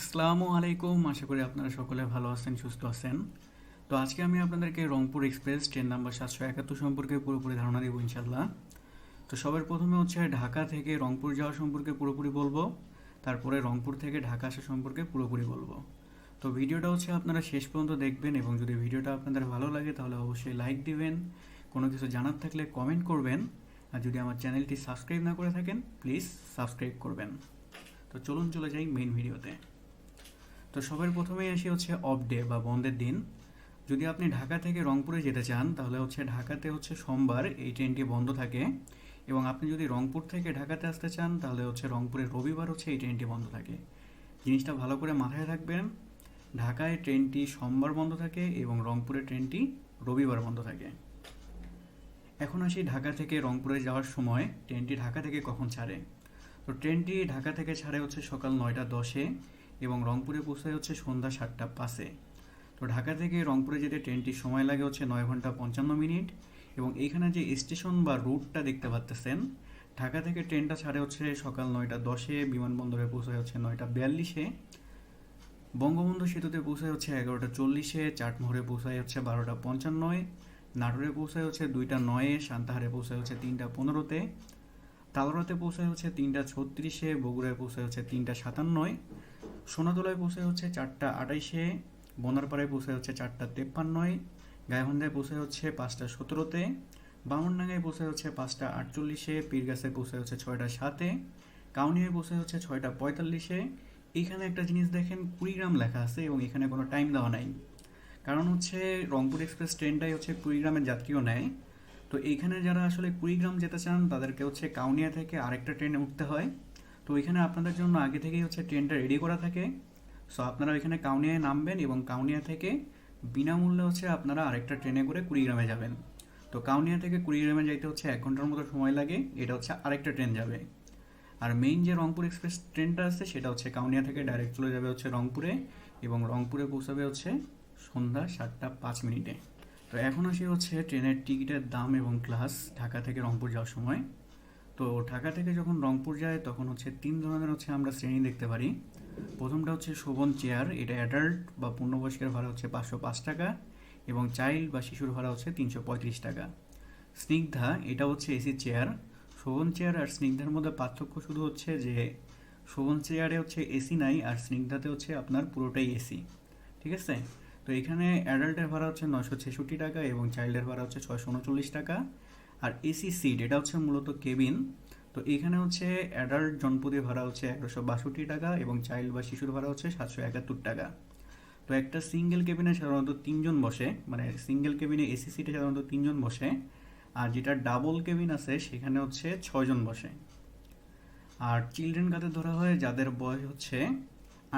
আসসালামু আলাইকুম, আশা করি আপনারা সকলে ভালো আছেন, সুস্থ আছেন। তো আজকে আমি আপনাদেরকে রংপুর এক্সপ্রেস ট্রেন নাম্বার সাতশো একাত্তর সম্পর্কে পুরোপুরি ধারণা দেবো ইনশাল্লাহ তো সবার প্রথমে হচ্ছে ঢাকা থেকে রংপুর যাওয়া সম্পর্কে পুরোপুরি বলব, তারপরে রংপুর থেকে ঢাকা আসা সম্পর্কে পুরোপুরি বলব। তো ভিডিওটা হচ্ছে আপনারা শেষ পর্যন্ত দেখবেন এবং যদি ভিডিওটা আপনাদের ভালো লাগে তাহলে অবশ্যই লাইক দিবেন, কোনো কিছু জানার থাকলে কমেন্ট করবেন, আর যদি আমার চ্যানেলটি সাবস্ক্রাইব না করে থাকেন, প্লিজ সাবস্ক্রাইব করবেন। তো চলুন চলে যাই মেইন ভিডিওতে। তো সবার প্রথমেই আসি হচ্ছে অফ ডে বা বন্ধের দিন। যদি আপনি ঢাকা থেকে রংপুরে যেতে চান, তাহলে হচ্ছে ঢাকাতে হচ্ছে সোমবার এই ট্রেনটি বন্ধ থাকে। এবং আপনি যদি রংপুর থেকে ঢাকাতে আসতে চান, তাহলে হচ্ছে রংপুরে রবিবার হচ্ছে এই ট্রেনটি বন্ধ থাকে। জিনিসটা ভালো করে মাথায় রাখবেন, ঢাকায় ট্রেনটি সোমবার বন্ধ থাকে এবং রংপুরে ট্রেনটি রবিবার বন্ধ থাকে। এখন আসি ঢাকা থেকে রংপুরে যাওয়ার সময়, ট্রেনটি ঢাকা থেকে কখন ছাড়ে? তো ট্রেনটি ঢাকা থেকে ছাড়ে হচ্ছে সকাল নয়টা দশে। এবং রংপুরে পৌঁছায় হচ্ছে সন্ধ্যা সাতটা পাঁচে। তো ঢাকা থেকে রংপুরে যেতে ট্রেনটির সময় লাগে হচ্ছে নয় ঘণ্টা পঞ্চান্ন মিনিট এবং এইখানে যে স্টেশন বা রুটটা দেখতে পাচ্তেছেন ঢাকা থেকে ট্রেনটা ছাড়ে হচ্ছে সকাল নয়টা দশে, বিমানবন্দরে পৌঁছায় হচ্ছে নয়টা বিয়াল্লিশে। বঙ্গবন্ধু সেতুতে পৌঁছায় হচ্ছে এগারোটা চল্লিশে, চাটমোহরে পৌঁছায় হচ্ছে বারোটা পঞ্চান্নয়, নাটোরে পৌঁছায় হচ্ছে দুইটা নয়ে, সান্তাহারে পৌঁছায় হচ্ছে তিনটা পনেরোতে তালরাতে পৌঁছায় হচ্ছে তিনটা ছত্রিশে, বগুড়ায় পৌঁছায় হচ্ছে তিনটা সাতান্নয় সোনাতলায় পৌঁছায় হচ্ছে চারটা আটাইশে, বনারপাড়ায় পৌঁছায় হচ্ছে চারটা তেপ্পান্নয়, গাইবান্ধায় পৌঁছায় হচ্ছে পাঁচটা সতেরোতে, বামনডাঙ্গায় পৌঁছায় হচ্ছে পাঁচটা আটচল্লিশে পীরগাছে পৌঁছায় হচ্ছে ছয়টা সাতে, কাউনিয়ায় পৌঁছায় হচ্ছে ছয়টা পঁয়তাল্লিশে। এইখানে একটা জিনিস দেখেন, কুড়িগ্রাম লেখা আছে এবং এখানে কোনো টাইম দেওয়া নাই। কারণ হচ্ছে রংপুর এক্সপ্রেস ট্রেনটাই হচ্ছে কুড়িগ্রামের যাত্রীও নেয়। তো এইখানে যারা আসলে কুড়িগ্রাম যেতে চান, তাদেরকে হচ্ছে কাউনিয়া থেকে আরেকটা ট্রেনে উঠতে হয়। তো এখানে আপনাদের জন্য আগে থেকেই হচ্ছে ট্রেনটা রেডি করা থাকে। সো আপনারা ওইখানে কাউনিয়ায় নামবেন এবং কাউনিয়া থেকে বিনামূল্যে হচ্ছে আপনারা আরেকটা ট্রেনে করে কুড়িগ্রামে যাবেন। তো কাউনিয়া থেকে কুড়িগ্রামে যাইতে হচ্ছে এক ঘণ্টার মতো সময় লাগে, এটা হচ্ছে আরেকটা ট্রেন যাবে। আর মেইন যে রংপুর এক্সপ্রেস ট্রেনটা আছে, সেটা হচ্ছে কাউনিয়া থেকে ডাইরেক্ট চলে যাবে হচ্ছে রংপুরে এবং রংপুরে পৌঁছাবে হচ্ছে সন্ধ্যা সাতটা পাঁচ মিনিটে। তো এখন আসি হচ্ছে ট্রেনের টিকিটের দাম এবং ক্লাস ঢাকা থেকে রংপুর যাওয়ার সময়। তো ঢাকা থেকে যখন রংপুর যায়, তখন হচ্ছে তিন ধরনের হচ্ছে আমরা শ্রেণি দেখতে পারি। প্রথমটা হচ্ছে শোভন চেয়ার, এটা অ্যাডাল্ট বা পূর্ণবয়স্কের ভাড়া হচ্ছে পাঁচশো পাঁচ টাকা এবং চাইল্ড বা শিশুর ভাড়া হচ্ছে তিনশো পঁয়ত্রিশ টাকা। স্নিগ্ধা, এটা হচ্ছে এসি চেয়ার। শোভন চেয়ার আর স্নিগ্ধার মধ্যে পার্থক্য শুধু হচ্ছে যে শোভন চেয়ারে হচ্ছে এসি নাই আর স্নিগ্ধাতে হচ্ছে আপনার পুরোটাই এসি ঠিক আছে? তো এখানে অ্যাডাল্টের ভাড়া হচ্ছে নশো ছেষট্টি টাকা এবং চাইল্ডের ভাড়া হচ্ছে ছয়শো উনচল্লিশ টাকা। আর এসি সিট এটা হচ্ছে মূলত কেবিন। তো এখানে হচ্ছে অ্যাডাল্ট জনপদী ভাড়া হচ্ছে একশো বাষট্টি টাকা এবং চাইল্ড বা শিশুর ভাড়া হচ্ছে সাতশো একাত্তর টাকা। তো একটা সিঙ্গেল কেবিনে সাধারণত তিনজন বসে মানে সিঙ্গেল কেবিনে এসি সিটে সাধারণত তিনজন বসে, আর যেটা ডাবল কেবিন আছে, সেখানে হচ্ছে ছয়জন বসে। আর চিলড্রেন কাতে ধরা হয় যাদের বয়স হচ্ছে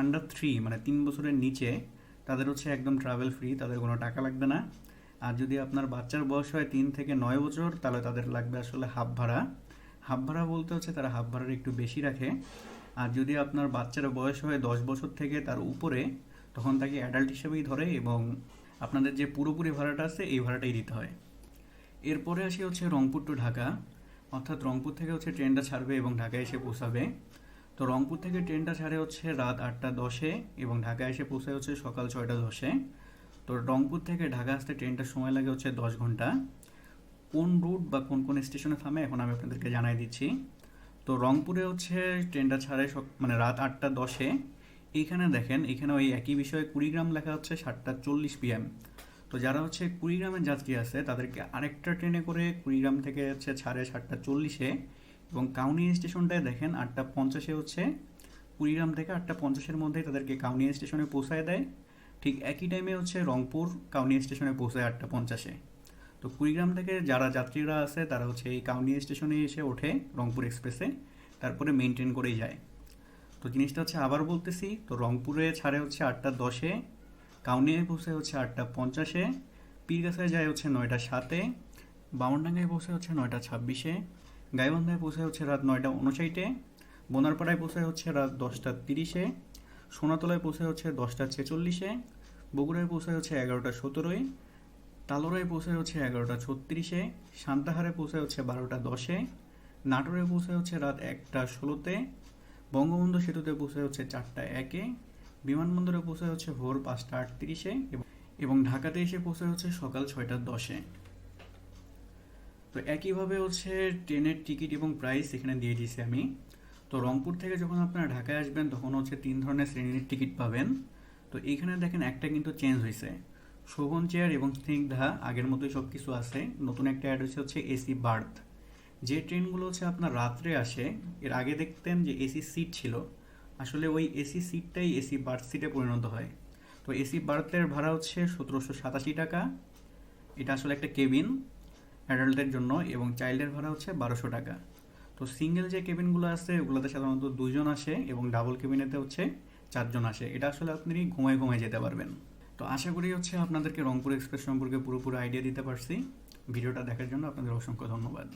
আন্ডার থ্রি মানে তিন বছরের নিচে, তাদের হচ্ছে একদম ট্রাভেল ফ্রি তাদের কোনো টাকা লাগবে না। আর যদি আপনার বাচ্চার বয়স হয় তিন থেকে নয় বছর, তাহলে তাদের লাগবে আসলে হাফ ভাড়া। হাফ ভাড়া বলতে হচ্ছে তারা হাফ ভাড়াটা একটু বেশি রাখে। আর যদি আপনার বাচ্চার বয়স হয় দশ বছর থেকে তার উপরে, তখন তাকে অ্যাডাল্ট হিসেবেই ধরে এবং আপনাদের যে পুরোপুরি ভাড়াটা আছে, এই ভাড়াটাই দিতে হয়। এরপরে আসি হচ্ছে রংপুর টু ঢাকা। অর্থাৎ রংপুর থেকে হচ্ছে ট্রেনটা ছাড়বে এবং ঢাকায় এসে পৌঁছাবে। তো রংপুর থেকে ট্রেনটা ছাড়ে হচ্ছে রাত আটটা দশে এবং ঢাকায় এসে পৌঁছায় হচ্ছে সকাল ছয়টা দশে। তো রংপুর থেকে ঢাকা আসতে ট্রেনটার সময় লাগে হচ্ছে দশ ঘণ্টা। কোন রুট বা কোন কোন স্টেশনে থামে, এখন আমি আপনাদেরকে জানাই দিচ্ছি। তো রংপুরে হচ্ছে ট্রেনটা ছাড়ে মানে রাত আটটা দশে। এইখানে দেখেন, এখানে ওই একই বিষয়ে কুড়িগ্রাম লেখা হচ্ছে সাতটা চল্লিশ পিএম তো যারা হচ্ছে কুড়িগ্রামের যাত্রী আছে, তাদেরকে আরেকটা ট্রেনে করে কুড়িগ্রাম থেকে হচ্ছে ছাড়ে সাতটা চল্লিশে। এবং কাউনি স্টেশনটায় দেখেন, আটটা পঞ্চাশে হচ্ছে। কুড়িগ্রাম থেকে আটটা পঞ্চাশের মধ্যেই তাদেরকে কাউনি স্টেশনে পৌঁছায় দেয়। ঠিক একই টাইমে হচ্ছে রংপুর কাউনি স্টেশনে পৌঁছায় আটটা পঞ্চাশে। তো কুড়িগ্রাম থেকে যারা যাত্রীরা আছে, তারা হচ্ছে এই কাউনি স্টেশনে এসে ওঠে রংপুর এক্সপ্রেসে তারপরে মেনটেন করেই যায়। তো জিনিসটা হচ্ছে আবার বলতেছি, তো রংপুরে ছাড়ে হচ্ছে আটটা দশে কাউনিয়ায় পৌঁছে হচ্ছে আটটা পঞ্চাশে, পীরগাছায় যায় হচ্ছে নয়টা সাতে, বামনডাঙ্গায় পৌঁছে হচ্ছে নয়টা ছাব্বিশে, গাইবান্ধায় পৌঁছে হচ্ছে রাত নয়টা উনষাটে, বোনারপাড়ায় পৌঁছে হচ্ছে রাত দশটা তিরিশে সোনাতলায় পৌঁছে হচ্ছে দশটা ছেচল্লিশে, বগুড়ায় পৌঁছে হচ্ছে এগারোটা সতেরোয়, তালোরায় পৌঁছে হচ্ছে এগারোটা ছত্রিশে, সান্তাহারে পৌঁছে হচ্ছে বারোটা দশে, নাটোরে পৌঁছে হচ্ছে রাত একটা ষোলোতে, বঙ্গবন্ধু সেতুতে পৌঁছে হচ্ছে চারটা একে, বিমানবন্দরে পৌঁছায় হচ্ছে ভোর পাঁচটা আটত্রিশে এবং ঢাকাতে এসে পৌঁছায় হচ্ছে সকাল ছয়টা দশে। তো একইভাবে হচ্ছে ট্রেনের টিকিট এবং প্রাইস এখানে দিয়ে দিয়েছি আমি। তো রংপুর থেকে যখন আপনারা ঢাকায় আসবেন, তখন হচ্ছে তিন ধরনের শ্রেণির টিকিট পাবেন। তো এইখানে দেখেন একটা কিন্তু চেঞ্জ হয়েছে। শোভন চেয়ার এবং স্নিগ্ধা, আগের মতোই সব কিছু আছে। নতুন একটা অ্যাড হচ্ছে হচ্ছে এসি বার্থ। যে ট্রেনগুলো হচ্ছে আপনার রাত্রে আসে, এর আগে দেখতেন যে এসি সিট ছিল। আসলে ওই এসি সিটটাই এসি বার্থ সিটে পরিণত হয়। তো এসি বার্থের ভাড়া হচ্ছে সতেরোশো সাতাশি টাকা। এটা আসলে একটা কেবিন অ্যাডাল্টের জন্য, এবং চাইল্ডের ভাড়া হচ্ছে বারোশো টাকা। তো সিঙ্গেল যে কেবিনগুলো আছে, ওগুলোতে সাধারণত দুজন আসে এবং ডাবল কেবিনেতে হচ্ছে চারজন আসে। এটা আসলে আপনি ঘুমায় ঘুমায় যেতে পারবেন। তো আশা করি হচ্ছে আপনাদেরকে রংপুর এক্সপ্রেস সম্পর্কে পুরোপুরি আইডিয়া দিতে পারছি। ভিডিওটা দেখার জন্য আপনাদের অসংখ্য ধন্যবাদ।